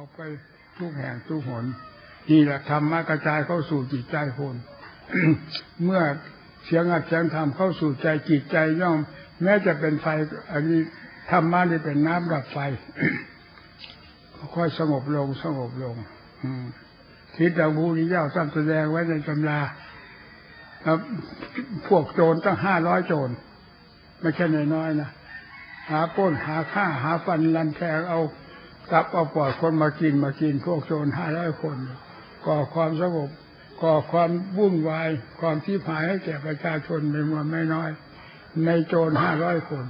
อกไปทุกแห่งทุกหนนี่แหละธรรมะกระจายเข้าสู่จิตใจคนเมื่อเสียงอัดเสียงธรรมเข้าสู่ใจจิตใจย่อม แม้จะเป็นไฟอันนี้ธรรมะนี่เป็นน้ำดับไฟค่อยสงบลงสงบลง อืมทิศดาวบูริเจ้าท่านแสดงไว้ในตำราครับพวกโจรตั้งห้าร้อยโจร ไม่ใช่น้อยๆนะ หาป้นหาฆ่าหาฟันลันแทงเอา กลับเอาปล่อยคนมากินมากินพวกโจรห้าร้อยคนก่อความสงบก่อความวุ่นวาย ความที่ผายให้แก่ประชาชนเป็นมวลไม่น้อย ในโจรห้าร้อยคน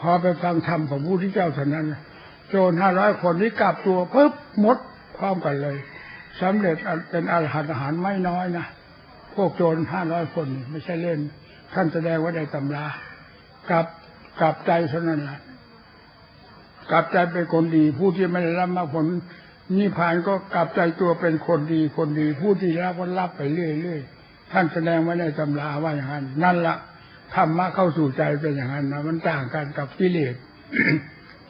พอไปฟังธรรมของผู้ที่เจ้าเท่านั้น โจรห้าร้อยคนนี้กลับตัวปุ๊บหมดพร้อมกันเลยสำเร็จเป็นอรหันต์อาหารไม่น้อยนะพวกโจรห้าร้อยคนไม่ใช่เล่น ท่านแสดงไว้ในตำรากลับกลับใจเท่านั้นแหละ กลับใจเป็นคนดี ผู้ที่ไม่ได้รับมาผลนิพพานก็กลับใจตัวเป็นคนดีคนดี ผู้ที่รับก็รับไปเรื่อยๆท่านแสดงไว้ในตำราว่าอย่างนั้นนั่นละธรรมะเข้าสู่ใจเป็นอย่างนั้นนะมันต่างกันกับกิเลส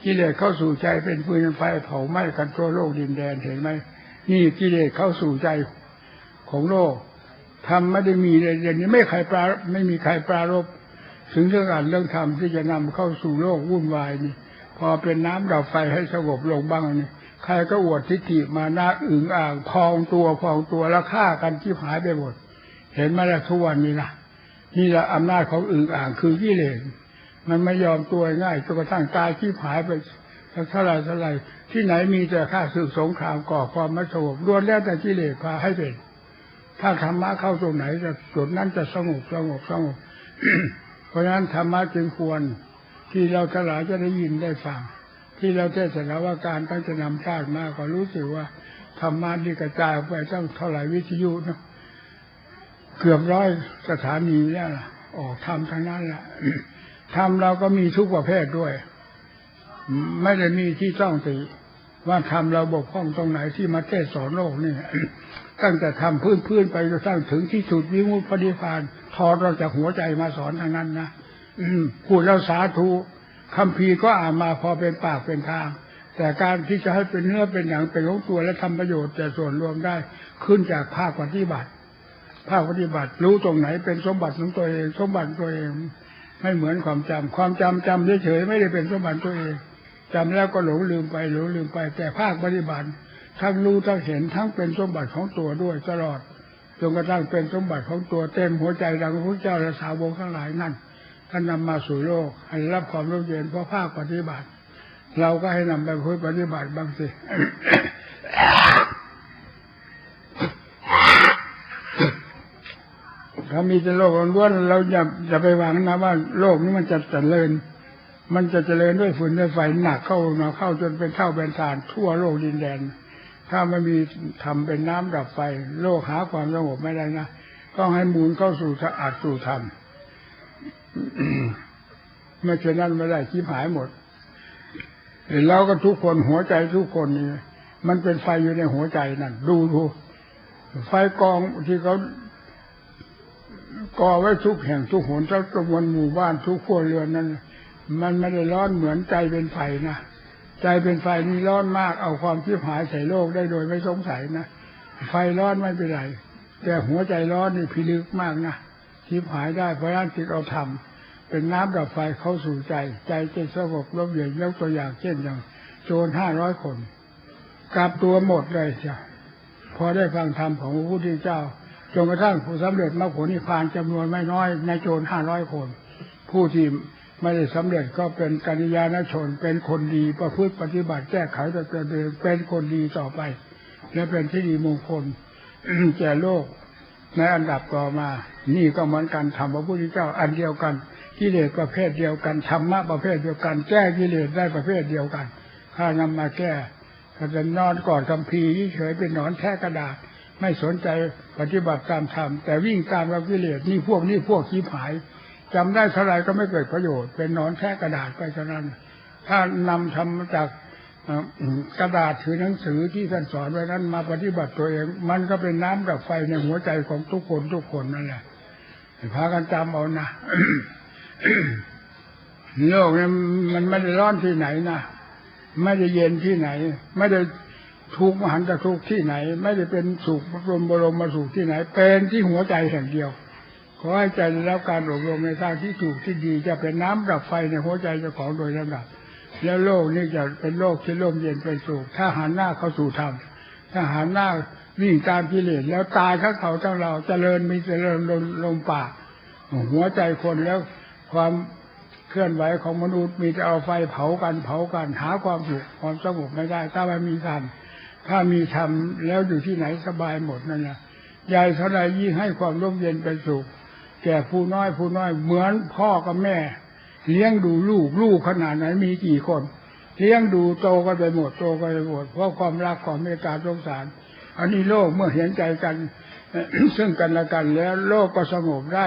กิเลสเข้าสู่ใจเป็นฟืนไฟเผาไหม้กันทั่วโลกดินแดนเห็นไหมนี่กิเลสเข้าสู่ใจของโลกทำไม่ได้มีเลยอย่างนี้ไม่ใครปราไม่มีใครปรารบถึงเรื่องอ่านเรื่องธรรมที่จะนำเข้าสู่โลกวุ่นวายนี่ พอเป็นน้ำดับไฟให้สงบลงบ้างนี่ใครก็อวดทิฏฐิมาหน้าอึ่งอ่างพองตัวพองตัวแล้วฆ่ากันที่หายไปหมด เห็นไหมล่ะทุกวันนี้นะนี่แหละอำนาจของอึ่งอ่างคือกิเลสมันไม่ยอมตัวง่ายจนกระทั่งตายที่หายไปเท่าไรเท่าไรที่ไหนมีแต่ฆ่าศึกสงครามก่อความไม่สงบล้วนแล้วแต่กิเลสพาให้เป็นถ้าธรรมะเข้าตรงไหนจะจุดนั้นจะสงบสงบสงบเพราะฉะนั้นธรรมะจึงควร ที่เราทั้งหลายจะได้ยินได้ฟัง ที่เราเทศนาว่าการตั้งจะนำชาติมากก็รู้สึกว่าธรรมะที่กระจายไปตั้งเท่าไหร่วิทยุนะเกือบร้อยสถานีแล้วล่ะออกทำทั้งนั้นแหละทำเราก็มีทุกประเภทด้วย ไม่ได้มีที่ต้องติว่าทำเราบกพร่องตรงไหนที่มาเทศสอนโลกนี่ตั้งแต่ทำพื้นพื้นไปจนสร้างถึงที่สุดวิมุตติปฏิพานถอดเราจากหัวใจมาสอนทางนั้นนะ พูดแล้วสาธุคำพีก็อ่านมาพอเป็นปากเป็นทาง แต่การที่จะให้เป็นเนื้อเป็นอย่างเป็นของตัวและทำประโยชน์แต่ส่วนรวมได้ขึ้นจากภาคปฏิบัติ ภาคปฏิบัติรู้ตรงไหนเป็นสมบัติของตัวเอง สมบัติตัวเองไม่เหมือนความจำความจำจำเฉยๆไม่ได้เป็นสมบัติตัวเองจำแล้วก็หลงลืมไปหลงลืมไป แต่ภาคปฏิบัติทั้งรู้ทั้งเห็นทั้งเป็นสมบัติของตัวด้วยตลอดจนกระทั่งเป็นสมบัติของตัวเต็มหัวใจดังพระเจ้าและสาวกทั้งหลายนั่น ท่านนำมาสู่โลกให้รับความร่มเย็นเพราะภาคปฏิบัติ เราก็ให้นำไปพูดปฏิบัติบ้างสิถ้ามีแต่โลกล้วนเราอย่าอย่าไปหวังนะว่าโลกนี้มันจะเจริญ มันจะเจริญด้วยฝุ่นด้วยไฟหนักเข้ามาเข้าจนเป็นเท่าเป็นฐานทั่วโลกดินแดน ถ้าไม่มีทำเป็นน้ำดับไฟ โลกหาความสงบไม่ได้นะต้องให้มูลเข้าสู่สะอาดสู่ธรรม ไม่เช่นนั้นไม่ได้คิดหายหมดเห็นแล้วก็ทุกคนหัวใจทุกคนนี่มันเป็นไฟอยู่ในหัวใจนั่นดูดูไฟกองที่เขาก่อไว้ทุกแห่งทุกหนทุกตำบลหมู่บ้านทุกครัวเรือนนั้น มันไม่ได้ร้อนเหมือนใจเป็นไฟนะใจเป็นไฟนี่ร้อนมากเอาความคิดหายใส่โลกได้โดยไม่สงสัยนะไฟร้อนไม่เป็นไร แต่หัวใจร้อนนี่พิลึกมากนะ คิดหายได้เพราะนั้นจึงเอาทำเป็นน้ำดับไฟเข้าสู่ใจ ใจจะสงบร่มเย็นยกตัวอย่างเช่นอย่าง โจรห้าร้อยคนกลับตัวหมดเลยจ้ะพอได้ฟังธรรมของพระพุทธเจ้าจนกระทั่งผู้สำเร็จมรรคผลนิพพานจำนวนไม่น้อยในโจรห้าร้อยคน ผู้ที่ไม่ได้สำเร็จก็เป็นกัญญาณชน เป็นคนดีประพฤติปฏิบัติแก้ไขตัวเองเป็นคนดีต่อไป และเป็นที่ดีมงคลแก่โลก ในอันดับต่อมา นี่ก็เหมือนกันทำพระพุทธเจ้าอันเดียวกันกิเลสประเภทเดียวกันธรรมะประเภทเดียวกัน แก้กิเลสได้ประเภทเดียวกัน ถ้านำมาแก้ถ้าจะนอนกอดคำพีเฉยเป็นนอนแท้กระดาษ ไม่สนใจปฏิบัติตามธรรมแต่วิ่งตามกับกิเลสนี่พวกนี่พวกขี้ผายจำได้เท่าไรก็ไม่เกิดประโยชน์ เป็นนอนแท้กระดาษไปเท่านั้น ถ้านำทำจาก กระดาษถือหนังสือที่ท่านสอนไว้นั้นมาปฏิบัติตัวเอง มันก็เป็นน้ำดับไฟในหัวใจของทุกคนทุกคนนั่นแหละพากันจำเอานะโลกนี้มันไม่ได้ร้อนที่ไหนนะไม่ได้เย็นที่ไหน ไม่ได้ทุกข์มหันตทุกข์ที่ไหน ไม่ได้เป็นสุขรมบรมมาสุขที่ไหน เป็นที่หัวใจแห่งเดียวขอให้ใจได้รับการอบรมในทางที่ถูกที่ดีจะเป็นน้ำดับไฟในหัวใจเจ้าของโดยลำดับ แล้วโลกนี้จะเป็นโลกที่ร่มเย็นเป็นสุขถ้าหันหน้าเข้าสู่ธรรมถ้าหันหน้าวิ่งตามกิเลสแล้วตายทั้งเขาทั้งเราเจริญมีเจริญลมลมปากหัวใจคนแล้วความเคลื่อนไหวของมนุษย์มีแต่เอาไฟเผากันเผากันหาความสุขความสงบไม่ได้ ถ้าไม่มีธรรมถ้ามีธรรมแล้วอยู่ที่ไหนสบายหมดนั่นนะใหญ่เท่าไรยิ่งให้ความร่มเย็นเป็นสุขแก่ผู้น้อยผู้น้อยเหมือนพ่อกับแม่ เลี้ยงดูลูกลูกขนาดไหนมีกี่คน เลี้ยงดูโตก็ไปหมดโตก็ไปหมดเพราะความรักความเมตตาสงสาร อันนี้โลกเมื่อเห็นใจกันซึ่งกันและกันแล้วโลกก็สงบได้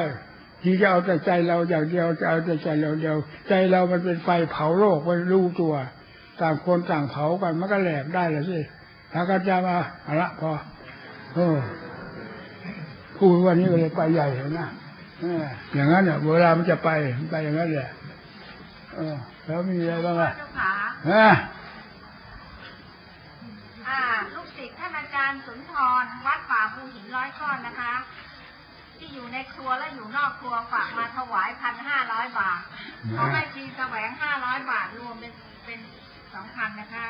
ที่จะเอาแต่ใจเราอย่างเดียวจะเอาแต่ใจเราเดียว ใจเรามันเป็นไฟเผาโลกไม่รู้ตัว ต่างคนต่างเผากันมันก็แหลกได้เลยสิถ้าก็จะมาเอาละพอโอ้พูดวันนี้ก็เลยไปใหญ่เลยนะอย่างนั้นเนี่ยเวลามันจะไปไปอย่างนั้นแหละ เออแล้วมีอะไรบ้างอะเจ้าขาฮะอ่า ลูกศิษย์ท่านอาจารย์สุนทร วัดป่าภูหินร้อยก้อนนะคะ ที่อยู่ในครัวและอยู่นอกครัวฝากมาถวายพันห้าร้อยบาทขอให้ทีแสวงห้าร้อยบาทรวมเป็นเป็นสองพันนะคะ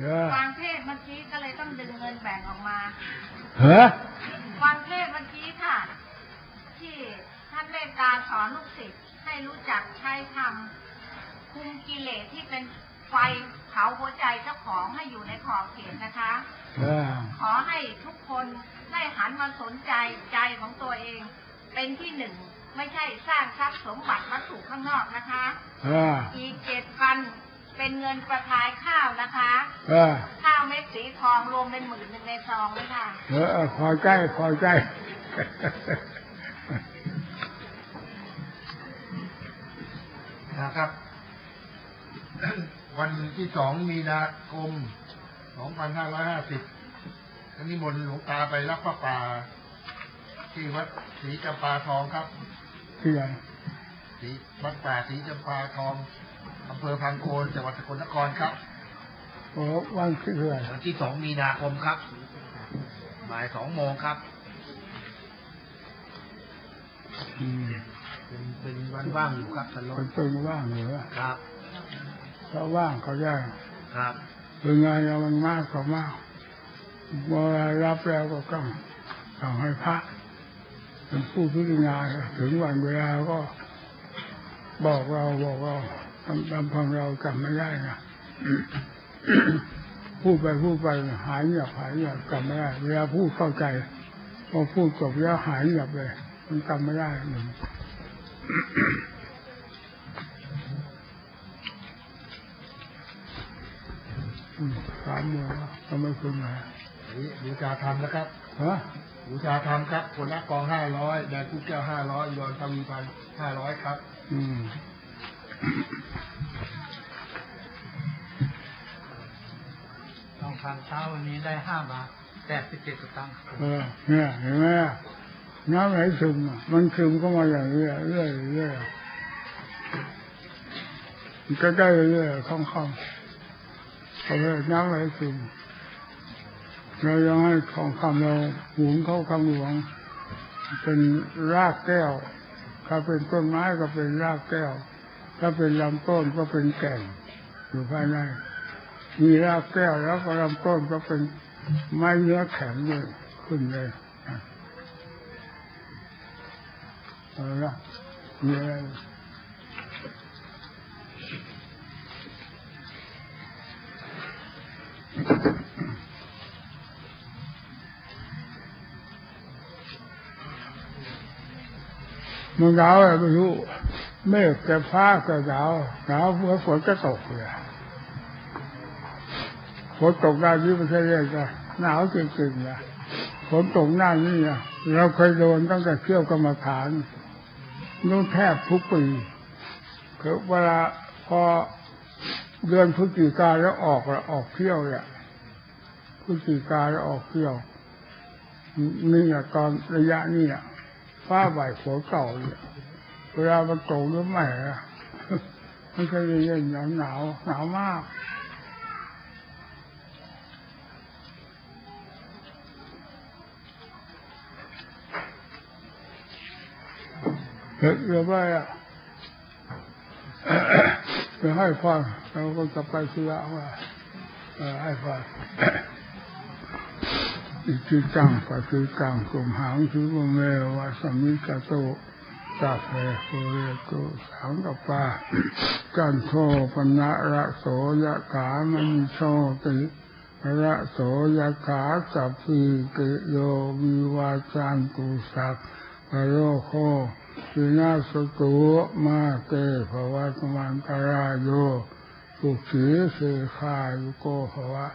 เออวางเทศเมื่อกี้ก็เลยต้องดึงเงินแบ่งออกมาเฮ้อวางเทศเมื่อกี้ค่ะ ที่ท่านเมตตาสอนลูกศิษย์ให้รู้จักใช้ธรรม คุมกิเลสที่เป็นไฟเผาหัวใจเจ้าของให้อยู่ในขอบเขตนะคะเออขอให้ทุกคนได้หันมาสนใจใจของตัวเอง เป็นที่หนึ่งไม่ใช่สร้างทรัพย์สมบัติวัตถุข้างนอกนะคะเอออีกเจ็ดพันเป็นเงินประทายข้าวนะคะเออข้าวเม็ดสีทองรวมเป็นหมื่นหนึ่งในซองเลยค่ะเออคอยใกล้คอยใกล้นะครับ วันที่สองมีนาคม2550ท่านนิมนต์หลวงตาไปรับพระป่า ที่วัดศรีจำปาทองครับที่ไหนศรีวัดป่าศรีจำปาทองอำเภอพังโคนจังหวัดสกลนครครับโอ้วันที่เท่าไหร่วันที่สองมีนาคมครับบ่ายสองโมงครับอืมเป็นเป็นวันว่างอยู่ครับท่านรคนตึงว่างเหรอครับ เขาว่างเขาแย่งครับเป็นไงเรามันมากก็มากเวลารับแล้วก็ต้องต้องให้พระเป็นผู้พิจารณาถึงวันเวลาก็บอกเราบอกเราลำลำพังเราจำไม่ได้นะพูดไปพูดไปหายเงียบหายเงียบจำไม่ได้เวลาพูดเข้าใจพอพูดจบแล้วหายเงียบเลย มันจำไม่ได้หนึ่ง อืม สามโมงแล้วทำไมคุณมานี่บูชาธรรมนะครับฮะบูชาธรรมครับคนละกองห้าร้อยแดงกุ้งแก้วห้าร้อยยอนทวีพันห้าร้อยครับ อืมทองคำเช้าวันนี้ได้ห้าบาทแปดสิบเจ็ดสตางค์เออเนี่ยเห็นไหมน้ำไหลซึมอะมันซึมก็มาอย่างเรื่อยเรื่อยเรื่อยมันก็ได้เรื่อยๆคล่องๆ เขาเรียกน้ำไหลซึมเรายังให้ทองคำเราหุงเข้าคำหลวง เป็นรากแก้ว ถ้าเป็นต้นไม้ก็เป็นรากแก้ว ถ้าเป็นลำต้นก็เป็นแก่นอยู่ภายใน มีรากแก้วแล้วก็ลำต้นก็เป็นไม้เนื้อแข็งเลยขึ้นเลยอะเอาละมีอะไร มันหนาวอะไรไม่รู้เมฆจะฟ้าก็หนาวหนาวเมื่อฝนก็ตกเลยฝนตกได้ที่ประเทศเรียกว่าหนาวจริงๆนะฝนตกหน้านี่นะเราเคยโดนตั้งแต่เที่ยวกรรมฐานนู่นแทบทุกปีคือเวลาพอเดือนพฤศจิกาแล้วออกละออกเที่ยวเนี่ยพฤศจิกาแล้วออกเที่ยวนี่อะตอนระยะนี่อะ phá bài của cầu เวลาประตูหรือไม่อะมันก็เย็นหนาวหนาวหนาวมากเดี๋ยวไปอ่ะไปให้ฟังเราก็จะไปเสียว่าให้ฟัง อิจิตังปฏิตังกุมหังสุภเมวะสมิกโตสัพเพปุเรโตสังกปากันโทปนะระโสยะขามณิโชติระโสยะขาสัพพิติโยวิวาจันตุสัพพะโรโควินาสตุมาเตภวัตมันตรายโย สุขีเสขายุโกภวะ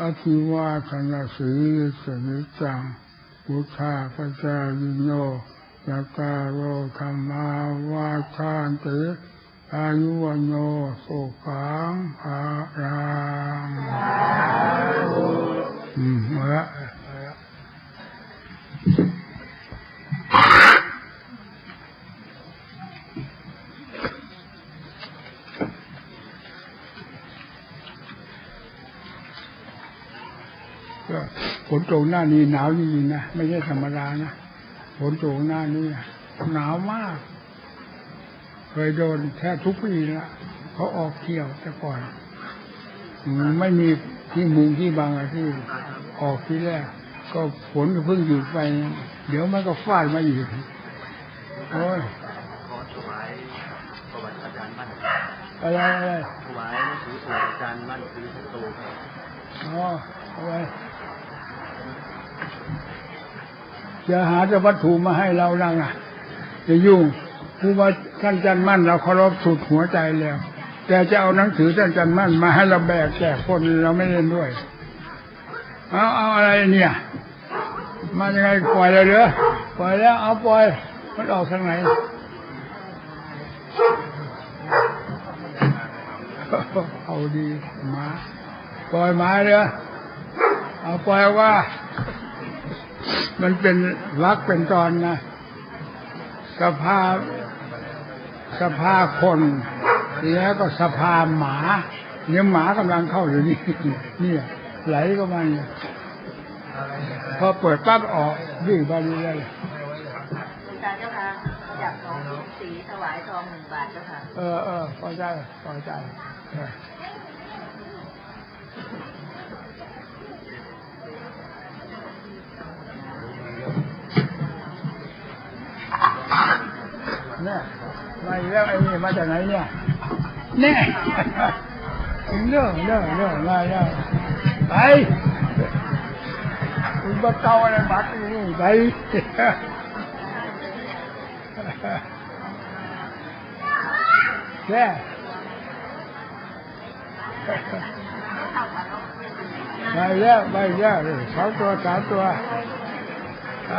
อภิวาทนาสีสนิจังพุทธาปจายิโนยะตาโรธรรมาวาทานติอายุวันโนสุขังภารังอืมละเอาละก็ ฝนตกหน้านี้หนาวจริงๆนะไม่ใช่ธรรมดานะฝนตกหน้านี้หนาวมาก เคยโดนแทบทุกปีละเขาออกเที่ยวแต่ก่อนอืมไม่มีที่มุงที่บางอะที่ออกที่แรกก็ฝนก็เพิ่งหยุดไป เดี๋ยวมันก็ฟาดมาอีกโอ้ยขอถวายประวัติอาจารย์มั่นอะไรอะไรถวายหนังสือประวัติอาจารย์มั่นคือพระโตครับอ๋ออะไร จะหาแต่วัตถุมาให้เราดังอะจะยุ่งคือว่าท่านจันมั่นเราเคารพสุดหัวใจแล้ว แต่จะเอาหนังสือท่านจันมั่นมาให้เราแบกแจกคนเราไม่เล่นด้วย เอาเอาอะไรเนี่ยมายังไงปล่อยเลยเหรอปล่อยแล้วเอาปล่อย มันออกทางไหนเอาดีมาปล่อยมาเลยเอาปล่อยว่า มันเป็นวักเป็นตอนนะสภาพสภาคนแล้วก็สภาหมาเนี่ยหมากำลังเข้าอยู่นี่เนี่ยไหลก็มาเนี่ยพอเปิดปั๊บออกวิ่งไปเรื่อยคุณตาเจ้าค่ะอยากของสีถวายทองหนึ่งบาทเจ้าค่ะๆเออเออพอใจพอใจ เออเนี่ยมาอีกแล้วไอ้นี่มาจากไหนเนี่ยเนี่ยเรื่องเรื่องเรื่องมาแล้วไปคุณมาเกาอะไรบักนี่ไปแค่ไปแล้วไปแล้วเลยสองตัวสามตัวไป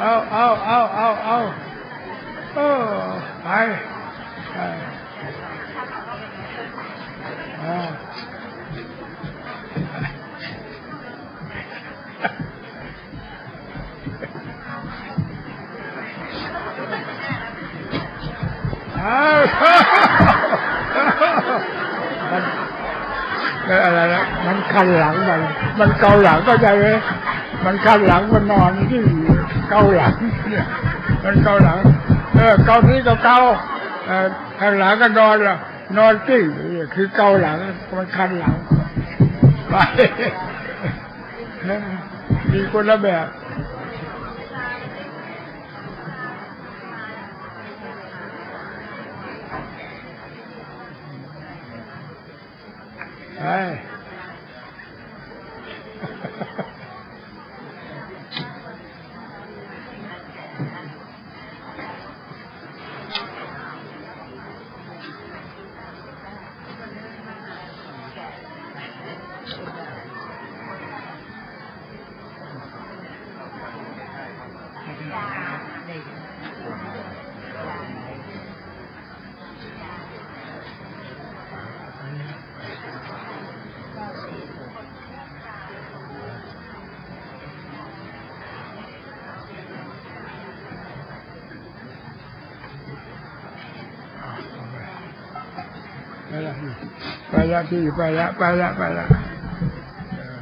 เอาเอาเอาเอาเอาโอ้ไปไปอ่าเอามันมันอะไรนะมันคันหลังมันมันเกาหลังก็ใจไหม มันคันหลังมันนอนที่เกาหลังเนี่ยมันเกาหลัง เออเกาที่ก็เกาเออข้างหลังก็นอนละนอนกิ้งเนี่คือเกาหลังมันคันหลังไปมีคนละแบบไป ไปละไปละพี่ไปละไปละไปละเออ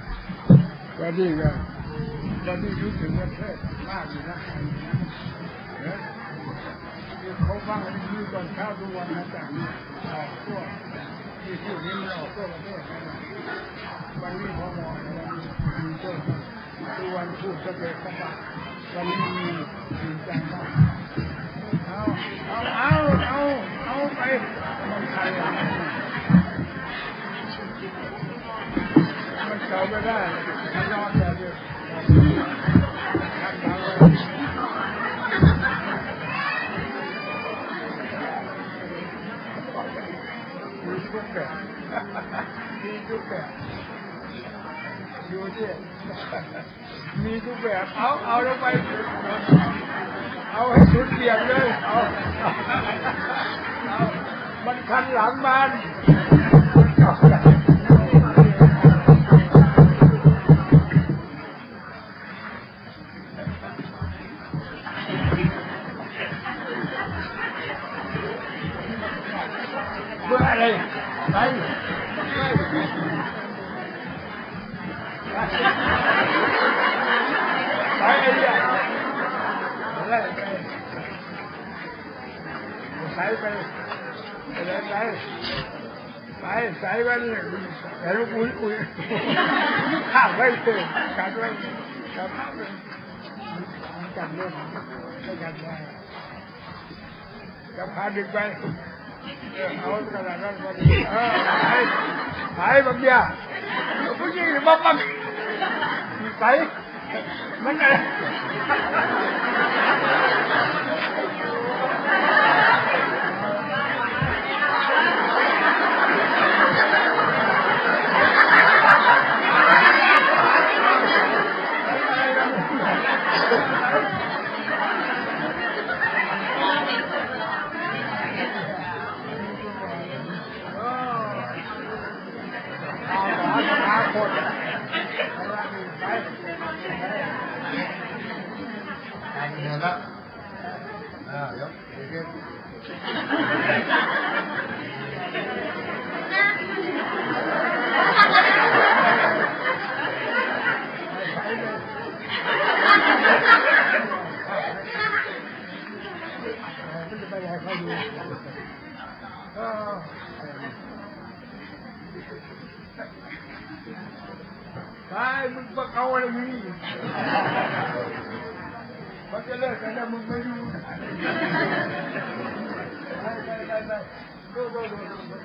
ไปดีกันตอนนี้รู้ถึงประเทศมากอยู่นะเขาฟังมีตอนเช้าทุกวันนะจากนี้ออกทั่วที่พูดนี้มันออกทั่วประเทศนะวันนี้พอมองวันมีเจ้าทุกวันพูดสเปกสปะวันนี้มีจริงจังมากเอาเอาเอาเอาเอาไปมันใคร ไม่ได้มีทุกแบบมีทุกแบบดูดิมีทุกแบบเอาเอาลงไป เอาให้สุดเกียงเลย เอา เอา มันคันหลังมัน เลยไปไปใส่ไปเลยแต่ลูกอุ้ยอุ้ยข้ามไว้เลยกันไว้กันข้ามไปกันเล่นไม่กันได้จะพาดึกไปเออเอาขนาดนั้นก็ดีเออไปไปบางอย่างผู้หญิงบ้าบ้าไปมันอะไร เอาหมอสมาคตไป ทางเดินแล้วอ่าเดี๋ยวเดี๋ยว มันจะไปไหนเขาดูเออไปมึงมาเอาอะไรนี่มันจะเลิกกันแล้วมึงไม่รู้ไปไปไปไปดูดูดูดู